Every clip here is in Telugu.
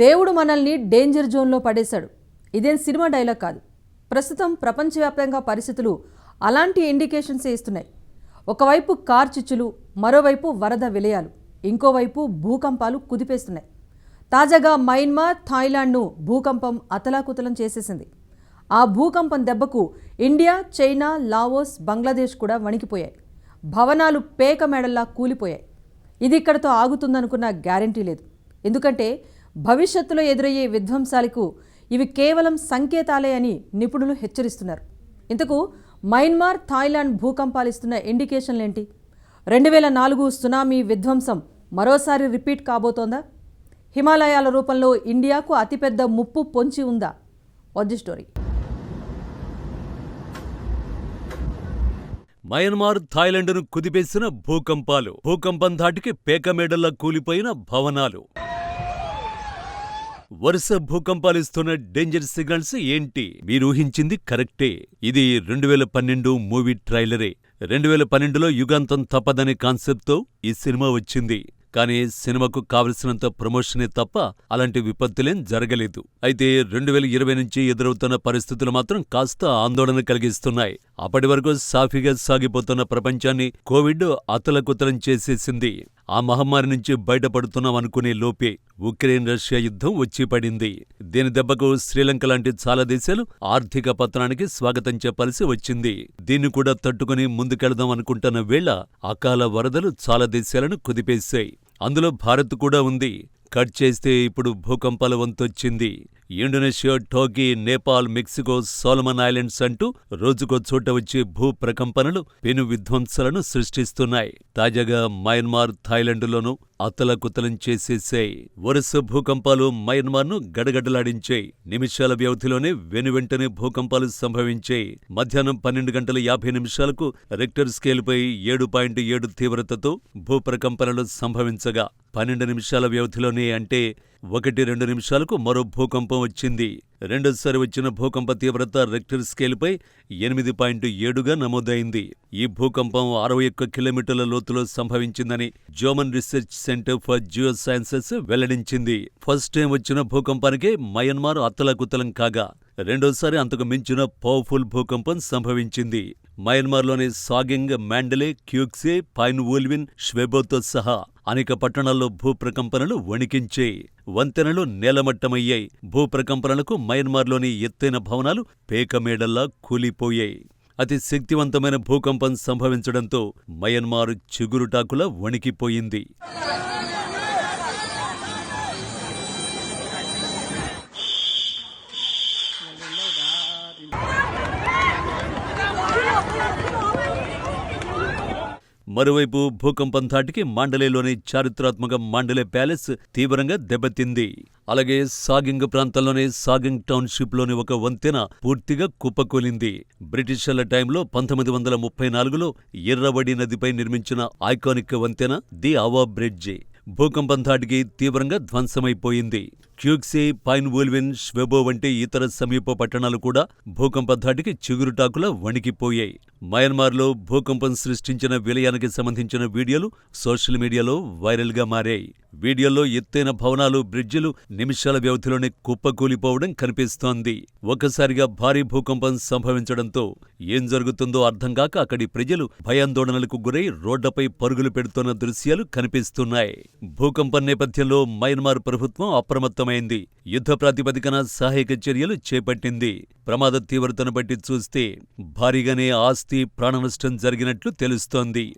దేవుడు మనల్ని డేంజర్ జోన్లో పడేశాడు. ఇదేం సినిమా డైలాగ్ కాదు. ప్రస్తుతం ప్రపంచవ్యాప్తంగా పరిస్థితులు అలాంటి ఇండికేషన్సే ఇస్తున్నాయి. ఒకవైపు కార్చిచ్చులు మరోవైపు వరద విలయాలు ఇంకోవైపు భూకంపాలు కుదిపేస్తున్నాయి. తాజాగా మయన్మార్ థాయిలాండ్ను భూకంపం అతలాకుతలం చేసేసింది. ఆ భూకంపం దెబ్బకు ఇండియా చైనా లావోస్ బంగ్లాదేశ్ కూడా వణికిపోయాయి. భవనాలు పేక మెడల్లా కూలిపోయాయి. ఇది ఇక్కడతో ఆగుతుందనుకున్న గ్యారంటీ లేదు. ఎందుకంటే భవిష్యత్తులో ఎదురయ్యే విధ్వంసాలకు ఇవి కేవలం సంకేతాలే అని నిపుణులు హెచ్చరిస్తున్నారు. ఇంతకు మయన్మార్ థాయిలాండ్ భూకంపాలు ఇస్తున్న ఇండికేషన్లేంటి రెండు వేల నాలుగు సునామీ విధ్వంసం మరోసారి రిపీట్ కాబోతోందా? హిమాలయాల రూపంలో ఇండియాకు అతిపెద్ద ముప్పు పొంచి ఉందా? వద్ది స్టోరీ. మయన్మార్ థాయిలాండ్ను కుదిపేసిన భూకంపాలు భూకంపం ధాటికి పేకమేడల్లా కూలిపోయిన భవనాలు. వరుస భూకంపాలిస్తున్న డేంజర్ సిగ్నల్స్ ఏంటి? మీరు ఊహించింది కరెక్టే. ఇది రెండు వేల పన్నెండు మూవీ ట్రైలరే. రెండు వేల పన్నెండులో యుగాంతం తప్పదనే కాన్సెప్ట్తో ఈ సినిమా వచ్చింది. కానీ సినిమాకు కావలసినంత ప్రమోషనే తప్ప అలాంటి విపత్తులేం జరగలేదు. అయితే రెండు వేల ఇరవై నుంచి ఎదురవుతున్న పరిస్థితులు మాత్రం కాస్త ఆందోళన కలిగిస్తున్నాయి. అప్పటి వరకు సాఫీగా సాగిపోతున్న ప్రపంచాన్ని కోవిడ్ అతలకుతలం చేసేసింది. ఆ మహమ్మారి నుంచి బయటపడుతున్నాం అనుకునే లోపే ఉక్రెయిన్ రష్యా యుద్ధం వచ్చి పడింది. దీని దెబ్బకు శ్రీలంక లాంటి చాలా దేశాలు ఆర్థిక పతనానికి స్వాగతం చెప్పాల్సి వచ్చింది. దీన్ని కూడా తట్టుకుని ముందుకెళదాం అనుకుంటున్న వేళ అకాల వరదలు చాలా దేశాలను కుదిపేశాయి. అందులో భారత్ కూడా ఉంది. కట్ చేస్తే ఇప్పుడు భూకంపాల వంతొచ్చింది. ఇండోనేషియా టోకీ నేపాల్ మెక్సికో సోలమన్ ఐలాండ్స్ అంటూ రోజుకో చోట వచ్చే భూ ప్రకంపనలు పెను విధ్వంసాలను సృష్టిస్తున్నాయి. తాజాగా మయన్మార్ థాయిలాండ్లోనూ అతలకుతలం చేసేశాయి. వరుస భూకంపాలు మయన్మార్ను గడగడలాడించాయి. నిమిషాల వ్యవధిలోనే వెనువెంటనే భూకంపాలు సంభవించాయి. మధ్యాహ్నం పన్నెండు గంటల యాభై నిమిషాలకు రెక్టర్ స్కేల్పై ఏడు పాయింట్ ఏడు తీవ్రతతో భూప్రకంపనలు సంభవించగా పన్నెండు నిమిషాల వ్యవధిలోనే అంటే ఒకటి రెండు నిమిషాలకు మరో భూకంపం వచ్చింది. రెండోసారి వచ్చిన భూకంప తీవ్రత రెక్టర్ స్కేల్పై ఎనిమిది పాయింట్ ఏడుగా నమోదైంది. ఈ భూకంపం అరవై ఒక్క కిలోమీటర్ల లోతులో సంభవించిందని German research centre for geosciences వెల్లడించింది. ఫస్ట్ టైం వచ్చిన భూకంపానికే మయన్మార్ అత్తలకుతలం కాగా రెండోసారి అంతకు మించిన పవర్ఫుల్ భూకంపం సంభవించింది. మయన్మార్లోని సాగింగ్ మ్యాండలే క్యూక్సే పైన్ ఓల్విన్ ష్వెబోతో సహా అనేక పట్టణాల్లో భూప్రకంపనలు వణికించాయి వంతెనలు నేలమట్టమయ్యాయి. భూప్రకంపనలకు మయన్మార్లోని ఎత్తైన భవనాలు పేకమేడల్లా కూలిపోయాయి. అతి శక్తివంతమైన భూకంపం సంభవించడంతో మయన్మార్ చిగురుటాకులా వణికిపోయింది. మరోవైపు భూకంపం ధాటికి మాండలేలోని చారిత్రాత్మక మాండలే ప్యాలెస్ తీవ్రంగా దెబ్బతింది. అలాగే సాగింగ్ ప్రాంతంలోని సాగింగ్ టౌన్షిప్లోని ఒక వంతెన పూర్తిగా కుప్పకూలింది. బ్రిటిషర్ల టైంలో పంతొమ్మిది వందల ముప్పై నాలుగులో ఎర్రవడి నదిపై నిర్మించిన ఐకానిక్ వంతెన ది అవా బ్రిడ్జి భూకంపం ధాటికి తీవ్రంగా ధ్వంసమైపోయింది. క్యూక్సే పైన్ వూల్విన్ ష్వెబో వంటి ఇతర సమీప పట్టణాలు కూడా భూకంప ధాటికి చిగురుటాకులా వణికిపోయాయి. మయన్మార్లో భూకంపం సృష్టించిన విలయానికి సంబంధించిన వీడియోలు సోషల్ మీడియాలో వైరల్గా మారాయి. వీడియోల్లో ఎత్తైన భవనాలు బ్రిడ్జిలు నిమిషాల వ్యవధిలోనే కుప్పకూలిపోవడం కనిపిస్తోంది. ఒక్కసారిగా భారీ భూకంపం సంభవించడంతో ఏం జరుగుతుందో అర్థం కాక అక్కడి ప్రజలు భయాందోళనలకు గురై రోడ్లపై పరుగులు పెడుతున్న దృశ్యాలు కనిపిస్తున్నాయి. భూకంపం నేపథ్యంలో మయన్మార్ ప్రభుత్వం అప్రమత్తమైంది యుద్ధ ప్రాతిపదికన సహాయక చర్యలు చేపట్టింది. ప్రమాద తీవ్రతను బట్టి చూస్తే భారీగానే ఆస్తి ప్రాణనష్టం జరిగినట్లు తెలుస్తోంది.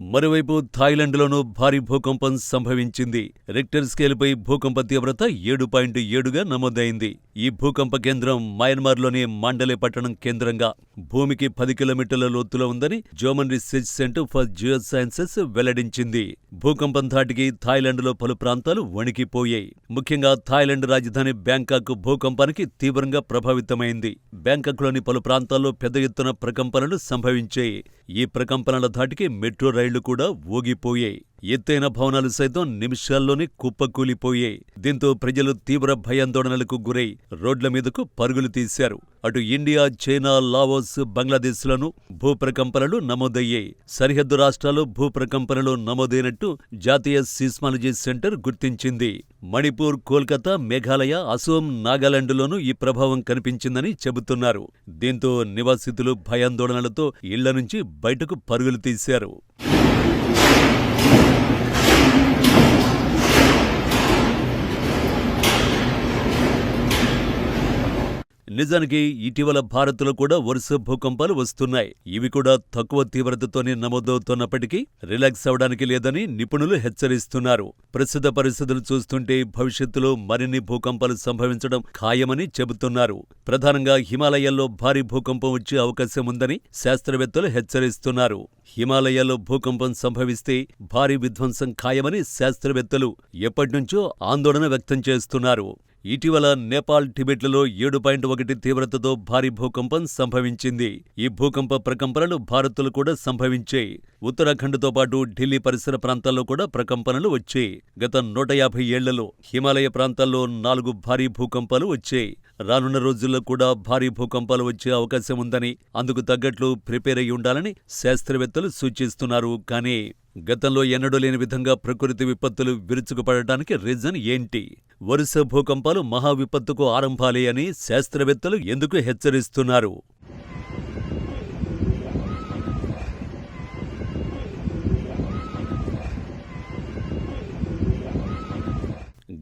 మరోవైపు థాయిలాండ్లోనూ భారీ భూకంపం సంభవించింది. రిక్టర్ స్కేల్పై భూకంప తీవ్రత ఏడు పాయింట్ ఏడుగా నమోదైంది. ఈ భూకంప కేంద్రం మయన్మార్లోని మాండలే పట్టణం కేంద్రంగా భూమికి పది కిలోమీటర్ల లోతులో ఉందని German research centre for geosciences వెల్లడించింది. భూకంపం ధాటికి థాయిలాండ్లో పలు ప్రాంతాలు వణికిపోయాయి. ముఖ్యంగా థాయిలాండ్ రాజధాని బ్యాంకాక్ భూకంపానికి తీవ్రంగా ప్రభావితమైంది. బ్యాంకాక్లోని పలు ప్రాంతాల్లో పెద్ద ఎత్తున ప్రకంపనలు సంభవించాయి. ఈ ప్రకంపనల ధాటికి మెట్రో రైళ్ళు కూడా ఊగిపోయాయి. ఎత్తైన భవనాలు సైతం నిమిషాల్లోనే కుప్పకూలిపోయాయి. దీంతో ప్రజలు తీవ్ర భయాందోళనలకు గురై రోడ్ల మీదకు పరుగులు తీశారు. అటు ఇండియా చైనా లావోస్ బంగ్లాదేశ్లను భూప్రకంపనలు నమోదయ్యాయి. సరిహద్దు రాష్ట్రాలు భూప్రకంపనలు నమోదైనట్టు జాతీయ సీస్మాలజీ సెంటర్ గుర్తించింది. మణిపూర్ కోల్కతా మేఘాలయ అసోం నాగాలాండ్లోనూ ఈ ప్రభావం కనిపించిందని చెబుతున్నారు. దీంతో నివాసితులు భయాందోళనలతో ఇళ్ళ నుంచి బయటకు పరుగులు తీశారు. నిజానికి ఇటీవల భారత్లో కూడా వరుస భూకంపాలు వస్తున్నాయి. ఇవి కూడా తక్కువ తీవ్రతతోనే నమోదవుతున్నప్పటికీ రిలాక్స్ అవడానికి లేదని నిపుణులు హెచ్చరిస్తున్నారు. ప్రస్తుత పరిస్థితులు చూస్తుంటే భవిష్యత్తులో మరిన్ని భూకంపాలు సంభవించడం ఖాయమని చెబుతున్నారు. ప్రధానంగా హిమాలయాల్లో భారీ భూకంపం వచ్చే అవకాశం ఉందని శాస్త్రవేత్తలు హెచ్చరిస్తున్నారు. హిమాలయాల్లో భూకంపం సంభవిస్తే భారీ విధ్వంసం ఖాయమని శాస్త్రవేత్తలు ఎప్పటినుంచో ఆందోళన వ్యక్తం చేస్తున్నారు. ఇటీవల నేపాల్ టిబెట్లలో ఏడు పాయింట్ ఒకటి తీవ్రతతో భారీ భూకంపం సంభవించింది. ఈ భూకంప ప్రకంపనలు భారత్లో కూడా సంభవించాయి. ఉత్తరాఖండ్తో పాటు ఢిల్లీ పరిసర ప్రాంతాల్లో కూడా ప్రకంపనలు వచ్చాయి. గత నూట యాభై ఏళ్ళలో హిమాలయ ప్రాంతాల్లో నాలుగు భారీ భూకంపాలు వచ్చాయి. రానున్న రోజుల్లో కూడా భారీ భూకంపాలు వచ్చే అవకాశం ఉందని అందుకు తగ్గట్లు ప్రిపేర్ అయి ఉండాలని శాస్త్రవేత్తలు సూచిస్తున్నారు. కానీ గతంలో ఎన్నడూ లేని విధంగా ప్రకృతి విపత్తులు విరుచుకుపడటానికి రీజన్ ఏంటి? వరుస భూకంపాలు మహా విపత్తుకు ఆరంభాలే అని శాస్త్రవేత్తలు ఎందుకు హెచ్చరిస్తున్నారు?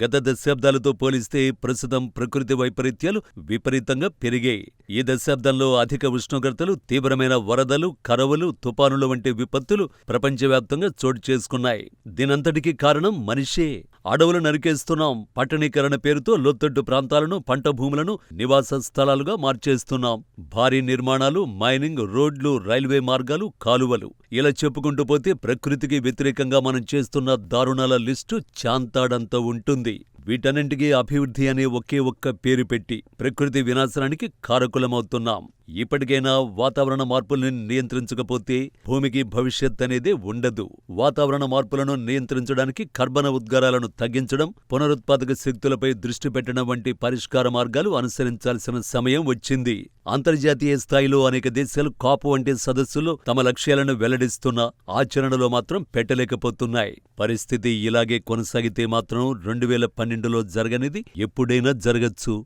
గత దశాబ్దాలతో పోలిస్తే ప్రస్తుతం ప్రకృతి వైపరీత్యాలు విపరీతంగా పెరిగాయి. ఈ దశాబ్దంలో అధిక ఉష్ణోగ్రతలు తీవ్రమైన వరదలు కరవులు తుపానులు వంటి విపత్తులు ప్రపంచవ్యాప్తంగా చోటు చేసుకున్నాయి. దీనంతటికీ కారణం మనిషే. అడవులు నరికేస్తున్నాం. పట్టణీకరణ పేరుతో లోతట్టు ప్రాంతాలను పంట భూములను నివాస స్థలాలుగా మార్చేస్తున్నాం. భారీ నిర్మాణాలు మైనింగ్ రోడ్లు రైల్వే మార్గాలు కాలువలు. ఇలా చెప్పుకుంటూ పోతే ప్రకృతికి వ్యతిరేకంగా మనం చేస్తున్న దారుణాల లిస్టు చాంతాడంత ఉంటుంది. వీటన్నింటికీ అభివృద్ధి అనే ఒకే ఒక్క పేరు పెట్టి ప్రకృతి వినాశనానికి కారకులమవుతున్నాం. ఇప్పటికైనా వాతావరణ మార్పుల్ని నియంత్రించకపోతే భూమికి భవిష్యత్ అనేది ఉండదు. వాతావరణ మార్పులను నియంత్రించడానికి కర్బన ఉద్గారాలను తగ్గించడం పునరుత్పాదక శక్తులపై దృష్టి పెట్టడం వంటి పరిష్కార మార్గాలు అనుసరించాల్సిన సమయం వచ్చింది. అంతర్జాతీయ స్థాయిలో అనేక దేశాలు కాపు వంటి సదస్సులో తమ లక్ష్యాలను వెల్లడిస్తున్నా ఆచరణలో మాత్రం పెట్టలేకపోతున్నాయి. పరిస్థితి ఇలాగే కొనసాగితే మాత్రం రెండు వేల పన్నెండులో జరగనిది ఎప్పుడైనా జరగచ్చు.